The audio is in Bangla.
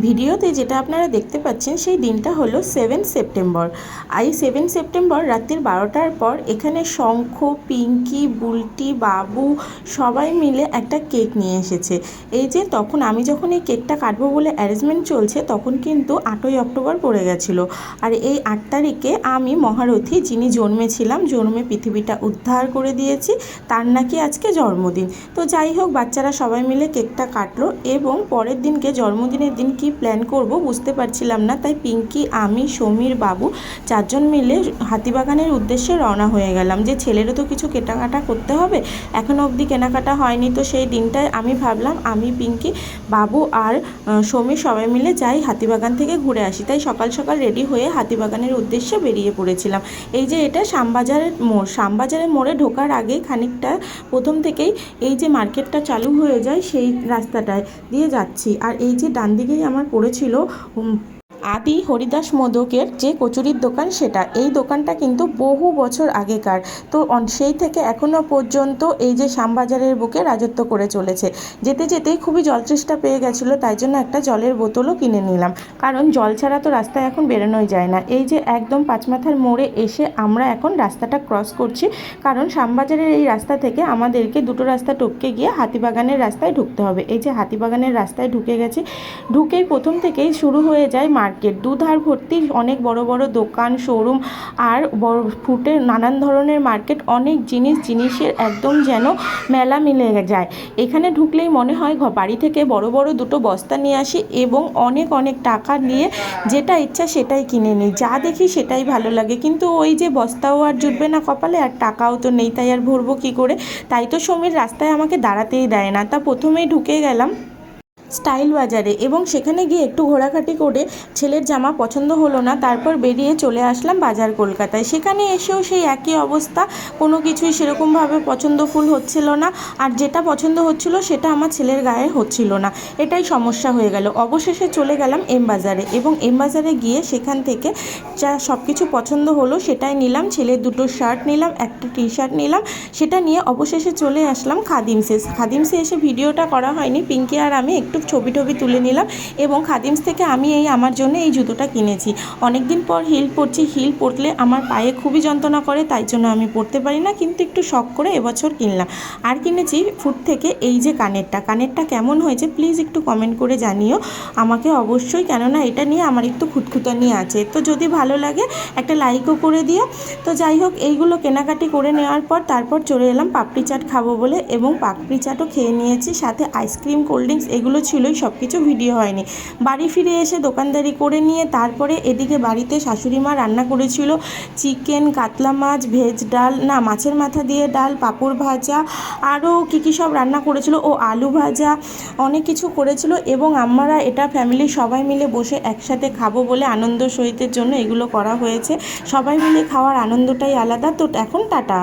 ভিডিওতে যেটা আপনারা দেখতে পাচ্ছেন সেই দিনটা হলো সেভেন সেপ্টেম্বর এই সেভেন সেপ্টেম্বর রাত্রির বারোটার পর এখানে শঙ্খ, পিঙ্কি, বুলটি, বাবু সবাই মিলে একটা কেক নিয়ে এসেছে। এই যে তখন আমি যখন এই কেকটা কাটবো বলে অ্যারেঞ্জমেন্ট চলছে তখন কিন্তু আটই অক্টোবর পড়ে গেছিল। আর এই আট তারিখে আমি মহারথী যিনি জন্মেছিলাম, জন্মে পৃথিবীটা উদ্ধার করে দিয়েছি, তার নাকি আজকে জন্মদিন। তো যাই হোক, বাচ্চারা সবাই মিলে কেকটা কাটলো এবং পরের দিনকে জন্মদিনের দিন কি প্ল্যান করব বুঝতে পারছিলাম না। তাই পিঙ্কি, আমি, সমীর, বাবু চারজন মিলে হাতিবাগানের উদ্দেশ্যে রওনা হয়ে গেলাম যে ছেলেরও তো কিছু কেনাকাটা করতে হবে। এখনও অবধি কেনাকাটা হয়নি তো সেই দিনটায় আমি ভাবলাম, আমি, পিঙ্কি, বাবু আর সমীর সবাই মিলে যাই হাতিবাগান থেকে ঘুরে আসি। তাই সকাল সকাল রেডি হয়ে হাতিবাগানের উদ্দেশ্যে বেরিয়ে পড়েছিলাম। এই যে এটা শ্যামবাজারের মোড়, শ্যামবাজারের মোড়ে ঢোকার আগে খানিকটা প্রথম থেকেই এই যে মার্কেটটা চালু হয়ে যায় সেই রাস্তাটায় দিয়ে যাচ্ছি। আর এই যে ডান দিকেই আমার পড়েছিল আদি হরিদাস মোদকের যে কচুরির দোকান সেটা, এই দোকানটা কিন্তু বহু বছর আগেকার। তো সেই থেকে এখনও পর্যন্ত এই যে শ্যামবাজারের বুকে রাজত্ব করে চলেছে। যেতে যেতেই খুবই জল তৃষ্ণা পেয়ে গেছিল, তাই জন্য একটা জলের বোতলও কিনে নিলাম। কারণ জল ছাড়া তো রাস্তায় এখন বেরোনোই যায় না। এই যে একদম পাঁচমাথার মোড়ে এসে আমরা এখন রাস্তাটা ক্রস করছি, কারণ শ্যামবাজারের এই রাস্তা থেকে আমাদেরকে দুটো রাস্তা টপকে গিয়ে হাতিবাগানের রাস্তায় ঢুকতে হবে। এই যে হাতিবাগানের রাস্তায় ঢুকে গেছি, ঢুকেই প্রথম থেকেই শুরু হয়ে যায় মার্কেট। দুধার ভর্তি অনেক বড় বড় দোকান, শোরুম আর বড় ফুটে নানান ধরনের মার্কেট। অনেক জিনিস, জিনিসের একদম যেন মেলা মিলে যায়। এখানে ঢুকলেই মনে হয় বাড়ি থেকে বড় বড় দুটো বস্তা নিয়ে আসি এবং অনেক অনেক টাকা নিয়ে যেটা ইচ্ছা সেটাই কিনে নিই। যা দেখি সেটাই ভালো লাগে। কিন্তু ওই যে বস্তাও আর জুটবে না কপালে আর টাকাও তো নেই, তাই আর ভরবো কী করে? তাই তো সমীর রাস্তায় আমাকে দাঁড়াতেই দেয় না। তা প্রথমেই ঢুকে গেলাম। স্টাইল বাজারে এবং সেখানে গিয়ে একটু ঘোরাঘাটি করে ছেলের জামা পছন্দ হলো না, তারপর বেরিয়ে চলে আসলাম বাজার কলকাতায়। সেখানে এসেও সেই একই অবস্থা, কোনো কিছুই সেরকমভাবে পছন্দফুল হচ্ছিল না আর যেটা পছন্দ হচ্ছিল সেটা আমার ছেলের গায়ে হচ্ছিল না। এটাই সমস্যা হয়ে গেল। অবশেষে চলে গেলাম এম বাজারে এবং এম বাজারে গিয়ে সেখান থেকে যা সব কিছু পছন্দ হলো সেটাই নিলাম। ছেলের দুটো শার্ট নিলাম, একটা টি শার্ট নিলাম, সেটা নিয়ে অবশেষে চলে আসলাম খাদিমসে। খাদিমসে এসে ভিডিওটা করা হয়নি। পিঙ্কি আর আমি একটু ছবি টবি তুলে নিলাম এবং খাদিমস থেকে আমি এই আমার জন্য এই জুতোটা কিনেছি। অনেক দিন পর হিল পরছি হিল পরলে আমার পায়ে খুবই যন্ত্রণা করে, তাই জন্য আমি পরতে পারি না, কিন্তু একটু শখ করে এবছর কিনলাম। আর কিনেছি ফুট থেকে এই যে কানেরটা। কানেরটা কেমন হয়েছে প্লিজ একটু কমেন্ট করে জানিও। আমাকে অবশ্যই, কেননা এটা নিয়ে আমার একটু খুঁতখুতানি আছে। তো যদি ভালো লাগে, একটা লাইকও করে দিও। তো যাই হোক, এইগুলো কেনাকাটি করে নেওয়ার পর তারপর চলে এলাম পাপড়ি চাট খাব বলে এবং পাপড়ি চাটও খেয়ে নিয়েছি, সাথে আইসক্রিম কোল্ড ড্রিঙ্কস এগুলো ছিলই সব কিছু ভিডিও হয়নি। বাড়ি ফিরে এসে দোকানদারি করে নিয়ে তারপরে এদিকে বাড়িতে শাশুড়ি মা রান্না করেছিল। চিকেন, কাতলা মাছ, ভেজ ডাল, না, মাছের মাথা দিয়ে ডাল, পাঁপড় ভাজা, আরও কী কী সব রান্না করেছিল। ও আলু ভাজা, অনেক কিছু করেছিল এবং আমরা এটা ফ্যামিলির সবাই মিলে বসে একসাথে খাব বলে আনন্দ সহিতের জন্য এগুলো করা হয়েছে। সবাই মিলে খাওয়ার আনন্দটাই আলাদা। তো এখন টাটা।